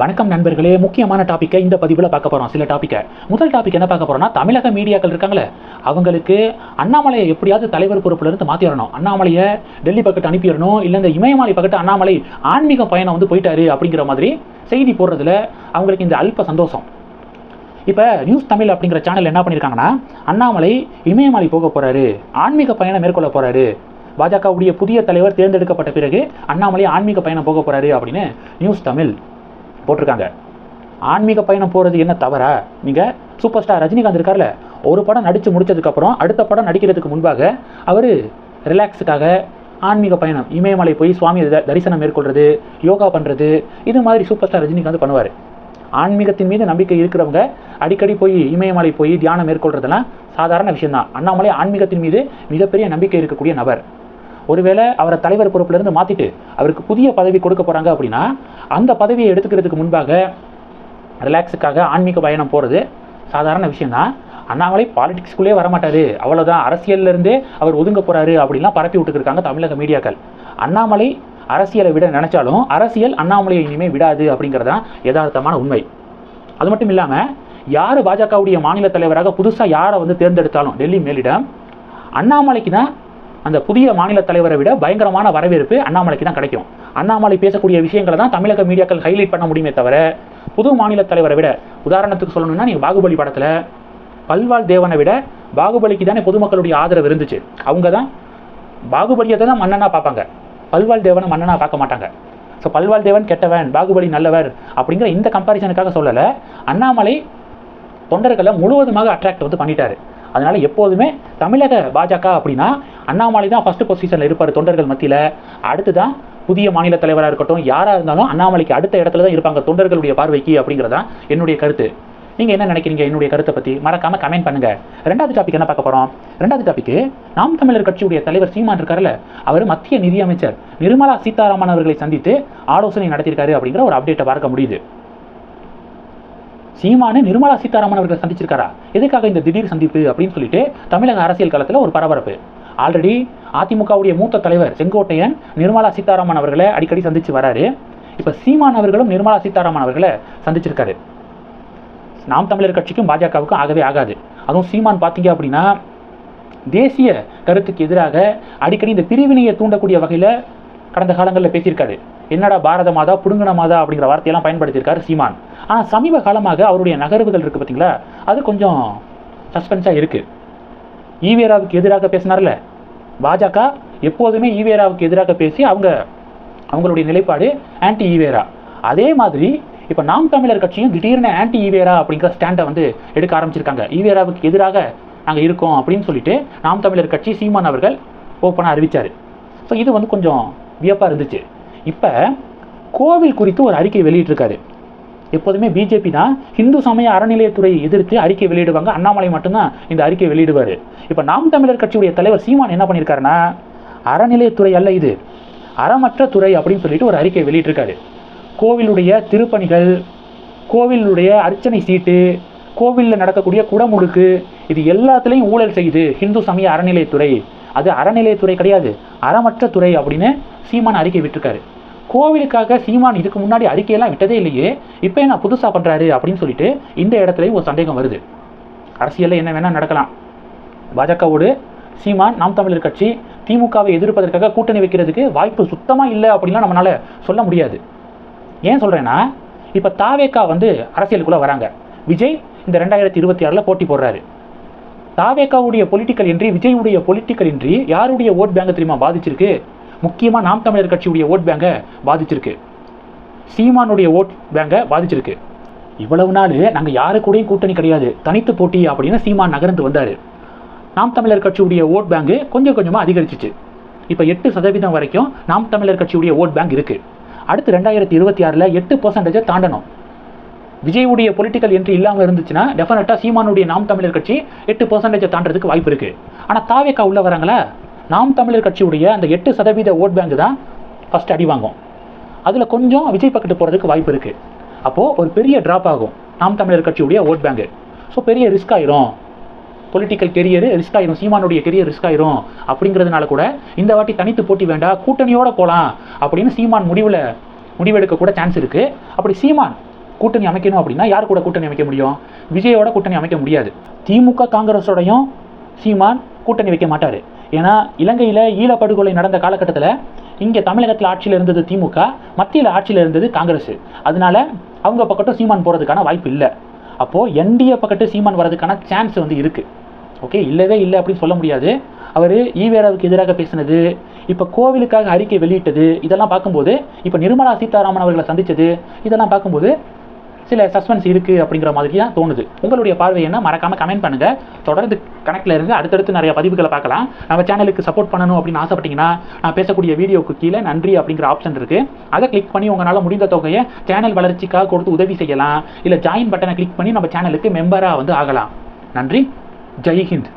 வணக்கம் நண்பர்களே. முக்கியமான டாப்பிக்கை இந்த பதிவில் பார்க்க போகிறோம் சில டாப்பிக்கை முதல் டாபிக் என்ன பார்க்க போகிறோம்னா தமிழக மீடியாக்கள் இருக்காங்களே அவங்களுக்கு அண்ணாமலையை எப்படியாவது தலைவர் பொறுப்புலேருந்து மாற்றிடணும் அண்ணாமலையை டெல்லி பக்கத்து அனுப்பிடணும் இல்லை இந்த இமயமலை பக்கத்து அண்ணாமலை ஆன்மீக பயணம் வந்து போயிட்டாரு அப்படிங்கிற மாதிரி செய்தி போடுறதுல அவங்களுக்கு இந்த அல்ப சந்தோஷம். இப்போ நியூஸ் தமிழ் அப்படிங்கிற சேனல் என்ன பண்ணியிருக்காங்கன்னா அண்ணாமலை இமயமலை போக போகிறாரு ஆன்மீக பயணம் மேற்கொள்ள போகிறாரு பாஜகவுடைய புதிய தலைவர் தேர்ந்தெடுக்கப்பட்ட பிறகு அண்ணாமலை ஆன்மீக பயணம் போக போகிறாரு அப்படின்னு நியூஸ் தமிழ் போட்டிருக்காங்க. ஆன்மீக பயணம் போகிறது என்ன தவறா? நீங்கள் சூப்பர் ஸ்டார் ரஜினிகாந்த் இருக்கார்ல ஒரு படம் நடித்து முடிச்சதுக்கப்புறம் அடுத்த படம் நடிக்கிறதுக்கு முன்பாக அவர் ரிலாக்ஸுக்காக ஆன்மீக பயணம் இமயமலை போய் சுவாமி த- தரிசனம் மேற்கொள்கிறது யோகா பண்ணுறது இது மாதிரி சூப்பர் ஸ்டார் ரஜினிகாந்த் பண்ணுவார். ஆன்மீகத்தின் மீது நம்பிக்கை இருக்கிறவங்க அடிக்கடி போய் இமயமலை போய் தியானம் மேற்கொள்றதெல்லாம் சாதாரண விஷயம்தான். அண்ணாமலை ஆன்மீகத்தின் மீது மிகப்பெரிய நம்பிக்கை இருக்கக்கூடிய நபர். ஒருவேளை அவரை தலைவர் பொறுப்பிலிருந்து மாற்றிட்டு அவருக்கு புதிய பதவி கொடுக்க போகிறாங்க அப்படின்னா அந்த பதவியை எடுத்துக்கிறதுக்கு முன்பாக ரிலாக்ஸுக்காக ஆன்மீக பயணம் போகிறது சாதாரண விஷயம்தான். அண்ணாமலை பாலிடிக்ஸ்குள்ளே வரமாட்டார். அவ்வளோதான் அரசியல்லேருந்தே அவர் ஒதுங்க போகிறாரு அப்படின்லாம் பரப்பி விட்டுருக்காங்க தமிழக மீடியாக்கள். அண்ணாமலை அரசியலை விட நினச்சாலும் அரசியல் அண்ணாமலையை இனிமேல் விடாது அப்படிங்கிறதான் யதார்த்தமான உண்மை. அது மட்டும் இல்லாமல் யார் பாஜகவுடைய மாநில தலைவராக புதுசாக யாரை வந்து தேர்ந்தெடுத்தாலும் டெல்லி மேலிடம் அண்ணாமலைக்கு தான் அந்த புதிய மாநில தலைவரை விட பயங்கரமான வரவேற்பு அண்ணாமலைக்கு தான் கிடைக்கும். அண்ணாமலை பேசக்கூடிய விஷயங்களை தான் தமிழக மீடியாக்கள் ஹைலைட் பண்ண முடியுமே தவிர புது மாநில தலைவரை விட உதாரணத்துக்கு சொல்லணும்னா நீங்கள் பாகுபலி படத்தில் பல்வாள் தேவனை விட பாகுபலிக்கு தானே பொதுமக்களுடைய ஆதரவு இருந்துச்சு. அவங்க தான் பாகுபலியை தான் மன்னனாக பார்ப்பாங்க. பல்வாள் தேவனை மன்னனாக பார்க்க மாட்டாங்க. ஸோ பல்வாள் தேவன் கெட்டவன் பாகுபலி நல்லவர் அப்படிங்கிற இந்த கம்பாரிசனுக்காக சொல்லலை. அண்ணாமலை தொண்டர்களை முழுவதுமாக அட்ராக்ட் வந்து பண்ணிட்டாரு. அதனால் எப்போதுமே தமிழக பாஜக அப்படின்னா அண்ணாமலை தான் ஃபர்ஸ்ட் பொசிஷனில் இருப்பார் தொண்டர்கள் மத்தியில். அடுத்து தான் புதிய மாநில தலைவராக இருக்கட்டும் யாராக இருந்தாலும் அண்ணாமலைக்கு அடுத்த இடத்துல தான் இருப்பாங்க தொண்டர்களுடைய பார்வைக்கு அப்படிங்கிறதா என்னுடைய கருத்து. நீங்கள் என்ன நினைக்கிறீங்க என்னுடைய கருத்தை பற்றி மறக்காமல் கமெண்ட் பண்ணுங்கள் ரெண்டாவது டாபிக் என்ன பார்க்க போகிறோம் ரெண்டாவது டாபிக் நாம் தமிழர் கட்சியுடைய தலைவர் சீமான் இருக்கார்ல அவர் மத்திய நிதியமைச்சர். நிர்மலா சீதாராமன் அவர்களை சந்தித்து ஆலோசனை நடத்தியிருக்காரு அப்படிங்கிற ஒரு அப்டேட்டை பார்க்க முடியுது. சீமானு நிர்மலா சீதாராமன் அவர்களை சந்திச்சிருக்காரா? எதுக்காக இந்த திடீர் சந்திப்பு அப்படின்னு சொல்லிட்டு தமிழக அரசியல் களத்தில் ஒரு பரபரப்பு. ஆல்ரெடி அதிமுகவுடைய மூத்த தலைவர் செங்கோட்டையன் நிர்மலா சீதாராமன் அவர்களை அடிக்கடி சந்திச்சு வராரு. இப்போ சீமான் அவர்களும் நிர்மலா சீதாராமன் அவர்களை சந்திச்சிருக்காரு. நாம் தமிழர் கட்சிக்கும் பாஜகவுக்கும் ஆகவே ஆகாது. அதுவும் சீமான் பார்த்தீங்க அப்படின்னா தேசிய கருத்துக்கு எதிராக அடிக்கடி இந்த பிரிவினையை தூண்டக்கூடிய வகையில் கடந்த காலங்களில் பேசியிருக்காரு. என்னடா பாரத மாதா புடுங்கன மாதா அப்படிங்கிற வார்த்தையெல்லாம் பயன்படுத்தியிருக்காரு சீமான். ஆனால் சமீப காலமாக அவருடைய நகர்வுகள் இருக்குது பார்த்தீங்களா அது கொஞ்சம் சஸ்பென்ஸாக இருக்குது ஈவேராவுக்கு எதிராக பேசினார்ல? பாஜக எப்போதுமே ஈவேராவுக்கு எதிராக பேசி அவங்க அவங்களுடைய நிலைப்பாடு ஆன்டி ஈவேரா அதே மாதிரி இப்போ நாம் தமிழர் கட்சியும் திடீர்னு ஆன்டி ஈவேரா அப்படிங்கிற ஸ்டாண்டை வந்து எடுக்க ஆரம்பிச்சிருக்காங்க. ஈவேராவுக்கு எதிராக நாங்கள் இருக்கோம் அப்படின்னு சொல்லிட்டு நாம் தமிழர் கட்சி சீமான் அவர்கள் ஓப்பனாக அறிவிச்சார். ஸோ இது வந்து கொஞ்சம் வியப்பாக இருந்துச்சு. இப்போ கோவில் குறித்து ஒரு அறிக்கை வெளியிட்டிருக்காரு. எப்போதுமே பிஜேபி தான். இந்து சமய அறநிலையத்துறையை எதிர்த்து அறிக்கை வெளியிடுவாங்க. அண்ணாமலை மட்டும்தான் இந்த அறிக்கை வெளியிடுவார். இப்போ நாம் தமிழர் கட்சியுடைய தலைவர் சீமான் என்ன பண்ணியிருக்காருன்னா அறநிலையத்துறை அல்ல இது. அறமற்ற துறை அப்படின்னு சொல்லிட்டு ஒரு அறிக்கை வெளியிட்டிருக்காரு. கோவிலுடைய திருப்பணிகள் கோவிலுடைய அர்ச்சனை சீட்டு கோவிலில் நடக்கக்கூடிய குடமுழுக்கு இது எல்லாத்துலேயும் ஊழல் செய்யுது இந்து சமய அறநிலையத்துறை. அது அறநிலையத்துறை கிடையாது. அறமற்ற துறை அப்படின்னு சீமான் அறிக்கை விட்டுருக்காரு. கோவிலுக்காக சீமான் இதுக்கு முன்னாடி அறிக்கையெல்லாம் விட்டதே இல்லையே இப்போ என்ன புதுசாக பண்ணுறாரு அப்படின்னு சொல்லிட்டு இந்த இடத்துலையும் ஒரு சந்தேகம் வருது. அரசியலில் என்ன வேணால் நடக்கலாம். பாஜகவோடு சீமான் நாம் தமிழர் கட்சி திமுகவை எதிர்ப்பதற்காக கூட்டணி வைக்கிறதுக்கு வாய்ப்பு சுத்தமாக இல்லை அப்படின்லாம் நம்மளால் சொல்ல முடியாது. ஏன் சொல்கிறேன்னா இப்போ தாவேக்கா வந்து அரசியலுக்குள்ளே வராங்க. விஜய் இந்த ரெண்டாயிரத்தி இருபத்தி ஆறில் போட்டி போடுறாரு. தாவேக்காவுடைய பொலிட்டிக்கல் இன்றி விஜயுடைய பொலிட்டிக்கல் இன்றி யாருடைய ஓட் பேங்க் தெரியுமா பாதிச்சிருக்கு? முக்கியமாக நாம் தமிழர் கட்சியுடைய ஓட் பேங்கை பாதிச்சிருக்கு. சீமானுடைய ஓட் பேங்கை பாதிச்சிருக்கு. இவ்வளவு நாள் நாங்கள் யாரு கூடயும் கூட்டணி கிடையாது. தனித்து போட்டி அப்படின்னு சீமான் நகர்ந்து வந்தார். நாம் தமிழர் கட்சியுடைய ஓட் பேங்கு கொஞ்சம் கொஞ்சமாக அதிகரிச்சிச்சு. இப்போ எட்டு சதவீதம் வரைக்கும் நாம் தமிழர் கட்சியுடைய ஓட் பேங்க் இருக்குது அடுத்து ரெண்டாயிரத்தி இருபத்தி ஆறில் எட்டு பர்சன்டேஜை தாண்டணும். விஜயுடைய பொலிட்டிக்கல் என்ட்ரி இல்லாமல் இருந்துச்சுன்னா டெஃபினட்டாக சீமானுடைய நாம் தமிழர் கட்சி எட்டு பர்சன்டேஜை தாண்டறதுக்கு வாய்ப்பு இருக்குது ஆனால் தாவேக்கா உள்ள வராங்களா? நாம் தமிழர் கட்சியுடைய அந்த எட்டு சதவீத ஓட் பேங்க் தான் ஃபஸ்ட் அடி வாங்கும். அதில் கொஞ்சம் விஜய் பக்கத்து போகிறதுக்கு வாய்ப்பு இருக்குது அப்போது ஒரு பெரிய ட்ராப் ஆகும். நாம் தமிழர் கட்சியுடைய ஓட் பேங்கு ஸோ பெரிய ரிஸ்க் ஆயிரும். பொலிட்டிக்கல் கெரியர் ரிஸ்க் ஆயிரும். சீமானுடைய கெரியர் ரிஸ்க் ஆயிரும். அப்படிங்கிறதுனால கூட இந்த வாட்டி தனித்து போட்டி வேண்டாம் கூட்டணியோட போகலாம் அப்படின்னு சீமான் முடிவில் முடிவெடுக்க கூட சான்ஸ் இருக்குது அப்படி சீமான் கூட்டணி அமைக்கணும் அப்படின்னா யார் கூட கூட்டணி அமைக்க முடியும்? விஜயோட கூட்டணி அமைக்க முடியாது. திமுக காங்கிரஸோடையும் சீமான் கூட்டணி வைக்க மாட்டார். ஏன்னா இலங்கையில் ஈழப்படுகொலை நடந்த காலகட்டத்தில் இங்கே தமிழகத்தில் ஆட்சியில் இருந்தது திமுக மத்தியில் ஆட்சியில் இருந்தது காங்கிரஸ். அதனால அவங்க பக்கட்டும் சீமான் போகிறதுக்கான வாய்ப்பு இல்லை. அப்போது என்டிஏ பக்கத்து சீமான் வர்றதுக்கான சான்ஸ் வந்து இருக்குது ஓகே இல்லவே இல்லை அப்படின்னு சொல்ல முடியாது. அவர் ஈவேராவுக்கு எதிராக பேசினது இப்போ கோவிலுக்காக அறிக்கை வெளியிட்டது இதெல்லாம் பார்க்கும்போது இப்போ நிர்மலா சீதாராமன் அவர்களை சந்தித்தது இதெல்லாம் பார்க்கும்போது சில சஸ்பென்ஸ் இருக்குது அப்படிங்கிற மாதிரி தான் தோணுது. உங்களுடைய பார்வை என்ன? மறக்காமல் கமெண்ட் பண்ணுங்கள் தொடர்ந்து கணக்கில் இருந்து அடுத்தடுத்து நிறைய பதிவுகளை பார்க்கலாம். நம்ம சேனலுக்கு சப்போர்ட் பண்ணணும் அப்படின்னு ஆசைப்பட்டீங்கன்னா நான் பேசக்கூடிய வீடியோக்கு கீழே நன்றி அப்படிங்கிற ஆப்ஷன் இருக்குது அதை கிளிக் பண்ணி உங்களால் முடிந்த தொகையை சேனல் வளர்ச்சிக்காக கொடுத்து உதவி செய்யலாம். இல்லை ஜாயின் பட்டனை கிளிக் பண்ணி நம்ம சேனலுக்கு மெம்பராக வந்து ஆகலாம். நன்றி. ஜெய் ஹிந்த்.